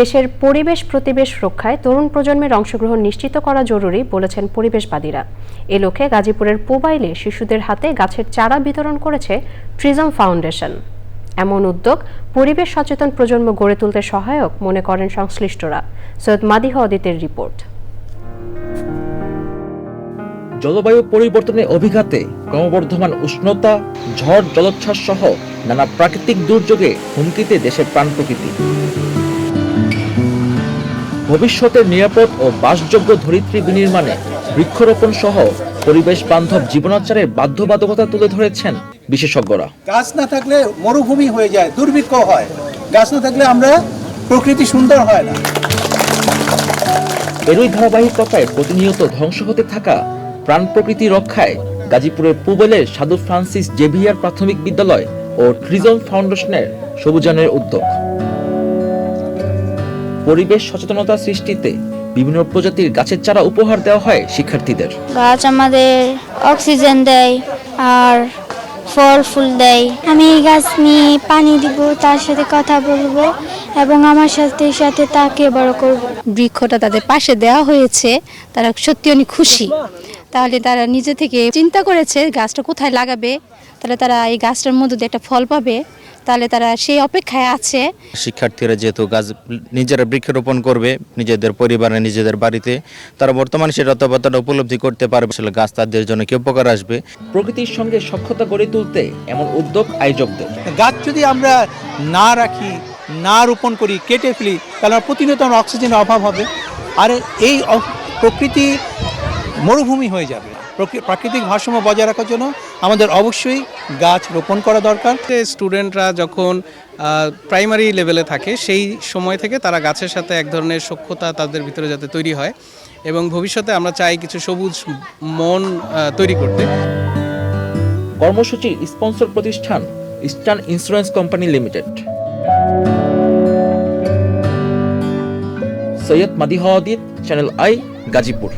দেশের পরিবেশ প্রতিবেশ রক্ষায় তরুণ প্রজন্মের অংশগ্রহণ নিশ্চিত করা জরুরি বলেছেন পরিবেশবাদীরা। এ লক্ষ্যে গাজীপুরের পোবাইলে শিশুদের হাতে গাছের চারা বিতরণ করেছে ট্রিজম ফাউন্ডেশন। এমন উদ্যোগ পরিবেশ সচেতন প্রজন্ম গড়ে তুলতে সহায়ক মনে করেন সংশ্লিষ্টরা। সৈয়দ মাদিহ অদিতের রিপোর্ট। জলবায়ু পরিবর্তনের অভিঘাতে ক্রমবর্ধমান উষ্ণতা, ঝড়, জলোচ্ছ্বাস সহ নানা প্রাকৃতিক দুর্যোগে হুমকিতে দেশের প্রাণ প্রকৃতি। ভবিষ্যতের নিরাপদ ও বাসযোগ্য ধরিত্রী বিনির্মাণে বৃক্ষরোপণ সহ পরিবেশ বান্ধব জীবনাচারের বাধ্যবাধকতা তুলে ধরেছেন বিশেষজ্ঞরা। গাছ না থাকলে মরুভূমি হয়ে যায় দুর্ভিক্ষ হয়। গাছ না থাকলে আমরা প্রকৃতি সুন্দর হয় না। এরই ধারাবাহিকতায় প্রতিনিয়ত ধ্বংস হতে থাকা প্রাণ প্রকৃতি রক্ষায় গাজীপুরের পুবেলের সাধু ফ্রান্সিস জেভিয়ার প্রাথমিক বিদ্যালয় ও ট্রিজম ফাউন্ডেশনের সবুজানের উদ্যোগ। পরিবেশ সচেতনতা সৃষ্টিতে বিভিন্ন প্রজাতির গাছের চারা উপহার দেওয়া হয় শিক্ষার্থীদের। গাছ আমাদের অক্সিজেন দেয় আর ফল ফুল দেয়। আমি এই গাছ নিয়ে পানি দিব তার সাথে কথা বলব এবং আমার সাথে সাথে তাকে বড় করব। বৃক্ষটা তাদের পাশে দেওয়া হয়েছে তারা সত্যি অনেক খুশি। তাহলে তারা নিজে থেকে চিন্তা করেছে গাছটা কোথায় লাগাবে। তাহলে তারা এই গাছটার মধ্যে একটা ফল পাবে। তাহলে তারা সেই অপেক্ষায় আছে। শিক্ষার্থীরা যেহেতু গাছ নিজেরা বৃক্ষরোপণ করবে নিজেদের পরিবারে নিজেদের বাড়িতে তারা বর্তমানে সেটা অতপাতটা উপলব্ধি করতে পারবে। আসলে গাছ তাদের জন্য কি উপকার আসবে? প্রকৃতির সঙ্গে সক্ষতা গড়ে তুলতে এমন উদ্যোগ আয়োজকদের। গাছ যদি আমরা না রাখি না রোপণ করি কেটে ফেলি তাহলে প্রতিনিয়ত আমার অক্সিজেনের অভাব হবে। আর এই প্রকৃতি মরুভূমি হয়ে যাবে। প্রকৃ- প্রাকৃতিক ভারসাম্য বজায় রাখার জন্য আমাদের অবশ্যই গাছ রোপণ করা দরকার। যে স্টুডেন্টরা যখন প্রাইমারি লেভেলে থাকে সেই সময় থেকে তারা গাছের সাথে এক ধরনের সক্ষতা তাদের ভিতরে যাতে তৈরি হয় এবং ভবিষ্যতে আমরা চাই কিছু সবুজ মন তৈরি করতে। কর্মসূচির স্পন্সর প্রতিষ্ঠান Eastern Insurance Company Limited. Syed Madih Adit Channel I Gazipur.